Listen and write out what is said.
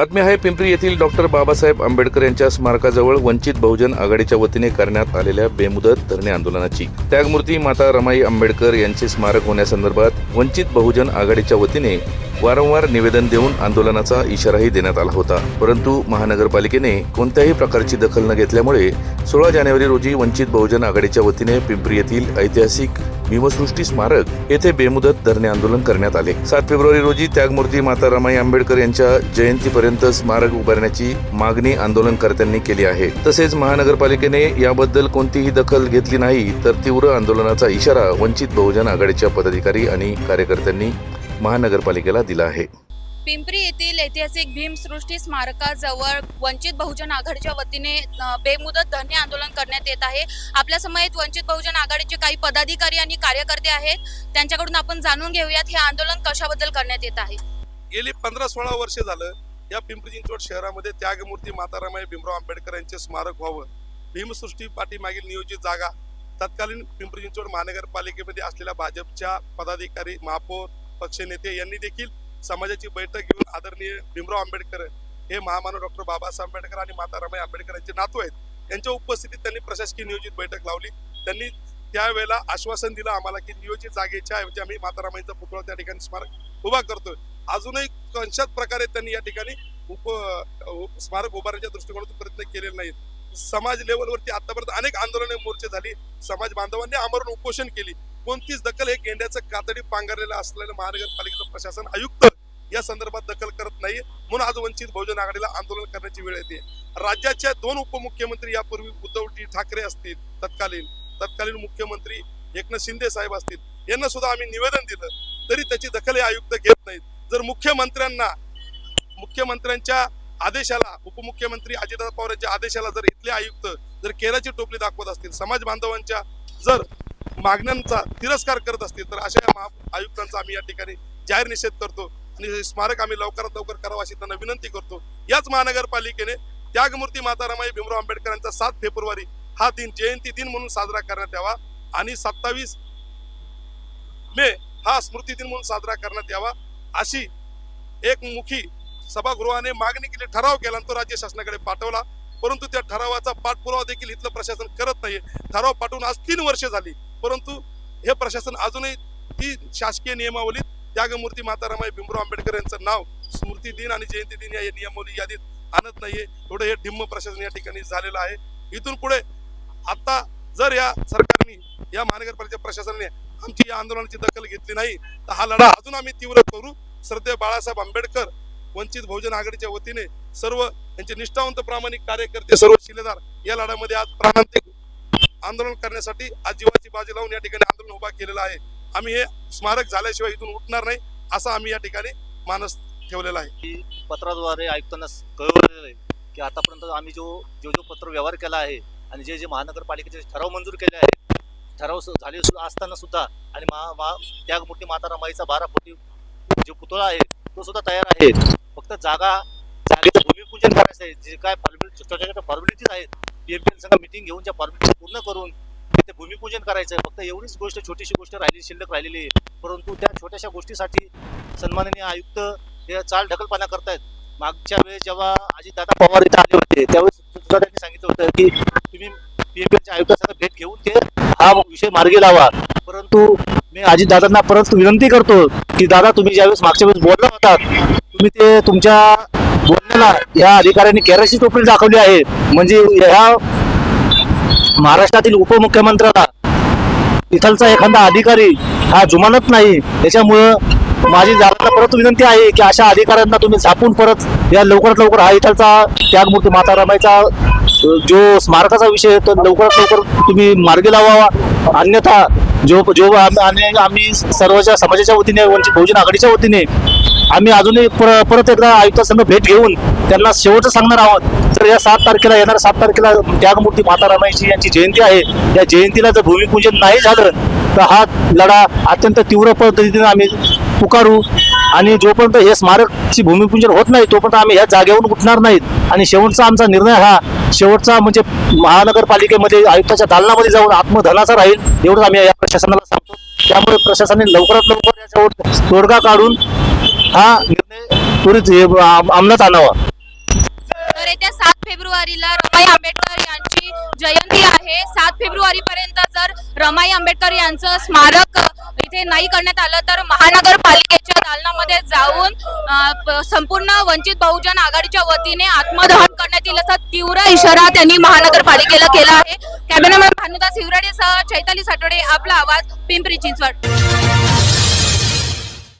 बातमी आहे पिंपरी येथील डॉक्टर बाबासाहेब आंबेडकर यांच्या स्मारकाजवळ वंचित बहुजन आघाडीच्या वतीने करण्यात आलेल्या बेमुदत धरणे आंदोलनाची. त्यागमूर्ती माता रमाई आंबेडकर यांचे स्मारक होण्यासंदर्भात वंचित बहुजन आघाडीच्या वतीने वारंवार निवेदन देऊन आंदोलनाचा इशाराही देण्यात आला होता. परंतु महानगरपालिकेने कोणत्याही प्रकारची दखल न घेतल्यामुळे सोळा जानेवारी रोजी वंचित बहुजन आघाडीच्या वतीने पिंपरी येथील ऐतिहासिक भीमसृष्टी स्मारक येथे बेमुदत धरणे आंदोलन करण्यात आले. सात फेब्रुवारी रोजी त्यागमूर्ती माता रमाई आंबेडकर यांच्या जयंतीपर्यंत स्मारक उभारण्याची मागणी आंदोलनकर्त्यांनी केली आहे. तसेच महानगरपालिकेने याबद्दल कोणतीही दखल घेतली नाही तर तीव्र आंदोलनाचा इशारा वंचित बहुजन आघाडीच्या पदाधिकारी आणि कार्यकर्त्यांनी महानगरपालिकेला दिला आहे. पिंपरी येथील ऐतिहासिक भीमसृष्टी स्मारकाजवळ वंचित बहुजन आघाडीच्या वतीने बेमुदत धरणे आंदोलन करण्यात येत आहे. आपल्या समयेत वंचित बहुजन आघाडीचे काही पदाधिकारी आणि कार्यकर्ते आहेत. त्यांच्याकडून आपण जाणून घेऊयात हे आंदोलन कशाबद्दल करण्यात येत आहे. गेली पंधरा सोळा वर्ष झालं या पिंपरी चिंचवड शहरामध्ये त्यागमूर्ती मातारामाई भीमराव आंबेडकर यांचे स्मारक व्हावं. भीमसृष्टी पाठीमागील नियोजित जागा तत्कालीन पिंपरी चिंचवड महानगरपालिकेमध्ये असलेल्या भाजपच्या पदाधिकारी महापौर पक्षनेते यांनी देखील समाजाची बैठक घेऊन आदरणीय भीमराव आंबेडकर हे महामानव डॉक्टर बाबासाहेब आंबेडकर आणि माता रमाई आंबेडकर यांचे नातू आहेत. यांच्या उपस्थितीत त्यांनी प्रशासकीय नियोजित बैठक लावली. त्यांनी त्यावेळेला आश्वासन दिलं आम्हाला की नियोजित जागेच्या ऐवजी आम्ही माता पुतळा त्या ठिकाणी स्मारक उभा करतोय. अजूनही कंशात प्रकारे त्यांनी या ठिकाणी उप उप- स्मारक उभारण्याच्या दृष्टिकोनातून प्रयत्न केलेले नाहीत. समाज लेवलवरती आतापर्यंत अनेक आंदोलने मोर्चे झाली. समाज बांधवांनी आमरण उपोषण केली. कोणतीच दखल हे गेंड्याचं कातडी पांघरलेलं असलेलं महानगरपालिकेचं प्रशासन आयुक्त या संदर्भात दखल करत नाही. म्हणून आज वंचित बहुजन आघाडीला आंदोलन करण्याची वेळ येते. राज्याच्या दोन उपमुख्यमंत्री यापूर्वी उद्धवजी ठाकरे असतील तत्कालीन तत्कालीन मुख्यमंत्री एकनाथ शिंदे साहेब असतील यांना सुद्धा आम्ही निवेदन दिलं तरी त्याची दखल हे आयुक्त घेत नाहीत. जर मुख्यमंत्र्यांना मुख्यमंत्र्यांच्या आदेशाला उपमुख्यमंत्री अजितदादा पवार यांच्या आदेशाला जर इथले आयुक्त जर केराची टोपली दाखवत असतील समाज बांधवांच्या जर मागण्यांचा तिरस्कार करत असतील तर अशा या महा आयुक्तांचा आम्ही या ठिकाणी जाहीर निषेध करतो. आणि स्मारक आम्ही लवकरात लवकर करावं अशी त्यांना विनंती करतो. याच महानगरपालिकेने त्यागमूर्ती माता रमाई भीमराव आंबेडकर यांचा सात फेब्रुवारी हा दिन जयंती दिन म्हणून साजरा करण्यात यावा आणि सत्तावीस मे हा स्मृती दिन म्हणून साजरा करण्यात यावा अशी एकमुखी सभागृहाने मागणी केली ठराव केला आणि तो राज्य शासनाकडे पाठवला. परंतु त्या ठरावाचा पाठपुरावा देखील इथलं प्रशासन करत नाही ठराव पाठवून आज तीन वर्ष झाली. परंतु हे प्रशासन अजूनही ती शासकीय नियमावलीत त्यागमूर्ती माता भीमराव आंबेडकर यांचं नाव स्मृती दिन आणि जयंती दिन या नियमावली यादीत आणत नाहीये. एवढं हे ढिम्म प्रशासन या ठिकाणी झालेलं आहे. इथून पुढे आता जर या सरकारने या महानगरपालिका प्रशासनाने आमची या आंदोलनाची दखल घेतली नाही तर हा लढा अजून आम्ही तीव्र करू. श्रद्धे बाळासाहेब आंबेडकर वंचित बहुजन आघाडीच्या वतीने सर्व यांचे निष्ठावंत प्रामाणिक कार्यकर्ते सर्व शिलेदार या लढ्यामध्ये आज प्राणांतिक आंदोलन करण्यासाठी आज जीवाची बाजी लावून या ठिकाणी आंदोलन उभा केलेलं आहे. आम्ही हे स्मारक झाल्याशिवाय इथून उठणार नाही असं आम्ही या ठिकाणी मानस ठेवलेला आहे. की पत्राद्वारे आयुक्तांना कळवलेलं आहे की आतापर्यंत आम्ही जो जो जो पत्र व्यवहार केला आहे आणि जे जे महानगरपालिकेचे ठराव मंजूर केले आहेत ठराव झाले असताना सुद्धा आणि मा मा मोठी माता रमाईचा बारा फुटी जो पुतळा आहे तो सुद्धा तयार आहे. फक्त जागा जागेचं भूमिपूजन करायचं आहे. जे काय फॉर्मॅलिटी छोट्या छोट्या फॉर्मॅलिटीज आहेत पी एम पी संघ मिटिंग घेऊन त्या फॉर्मॅलिटी पूर्ण करून ते भूमिपूजन करायचं आहे फक्त एवढीच गोष्ट छोटीशी गोष्ट राहिली शिल्लक राहिलेली आहे. परंतु त्या छोट्याशा गोष्टीसाठी सन्माननीय आयुक्त हे चाल ढकलपणा करतायत. मागच्या वेळेस जेव्हा अजितदादा पवार इथे आले होते त्यावेळेस सुद्धा त्यांनी सांगितलं होतं की तुम्ही पीएमपीच्या आयुक्तासंग भेट घेऊन ते हा विषय मार्गी लावा. परंतु मी अजितदादांना परत विनंती करतो की दादा तुम्ही ज्यावेळेस मागच्या वेळेस बोलला होता तुम्ही ते तुमच्या बोलण्याला या अधिकाऱ्यांनी कॅरेसी टोपली दाखवली आहे. म्हणजे ह्या महाराष्ट्रातील उपमुख्यमंत्र्याला इथलचा एखादा अधिकारी हा जुमानत नाही. त्याच्यामुळं माझी दादांना परत विनंती आहे की अशा अधिकाऱ्यांना तुम्ही झापून परत या लवकरात लवकर हा इथलचा त्यागमूर्ती माता रमाईचा जो स्मारकाचा विषय आहे तो लवकरात लवकर तुम्ही मार्गी लावावा. अन्यथा जो जो आणि आम्ही सर्वच्या समाजाच्या वतीने वंचित बहुजन आघाडीच्या वतीने आम्ही अजूनही पर- परत एकदा आयुक्तासंघ भेट घेऊन त्यांना शेवटचं सांगणार आहोत. तर या सात तारखेला येणार सात तारखेला त्यागमूर्ती माता रमाईची यांची जयंती आहे. या जयंतीला जर भूमिपूजन नाही झालं तर हा लढा अत्यंत तीव्र पद्धतीने आम्ही पुकारू आणि जोपर्यंत हे स्मारकची भूमिपूजन होत नाही तोपर्यंत आम्ही ह्या जागेवरून उठणार नाहीत. आणि शेवटचा आमचा निर्णय हा शेवटचा म्हणजे महानगरपालिकेमध्ये आयुक्ताच्या दालनामध्ये जाऊन आत्मधनाचा राहील एवढंच आम्ही या प्रशासनाला सांगतो. त्यामुळे प्रशासनाने लवकरात लवकर याच्यावर तोडगा काढून हा निर्णय त्वरित अंमलात आणावा. सात फेब्रुवारीला रमाई आंबेडकर यांची जयंती आहे. सात फेब्रुवारी पर्यंत जर रमाई आंबेडकर यांचं स्मारक इथे नाही करण्यात आलं तर महानगरपालिकेच्या दालनामध्ये जाऊन संपूर्ण वंचित बहुजन आघाडीच्या वतीने आत्मदहन करण्यात येईल असा तीव्र इशारा त्यांनी महानगरपालिकेला केला आहे. कॅमेरामॅन भानुदास हिवराडेसह चैताली साठोडे आपला आवाज पिंपरी चिंचवड.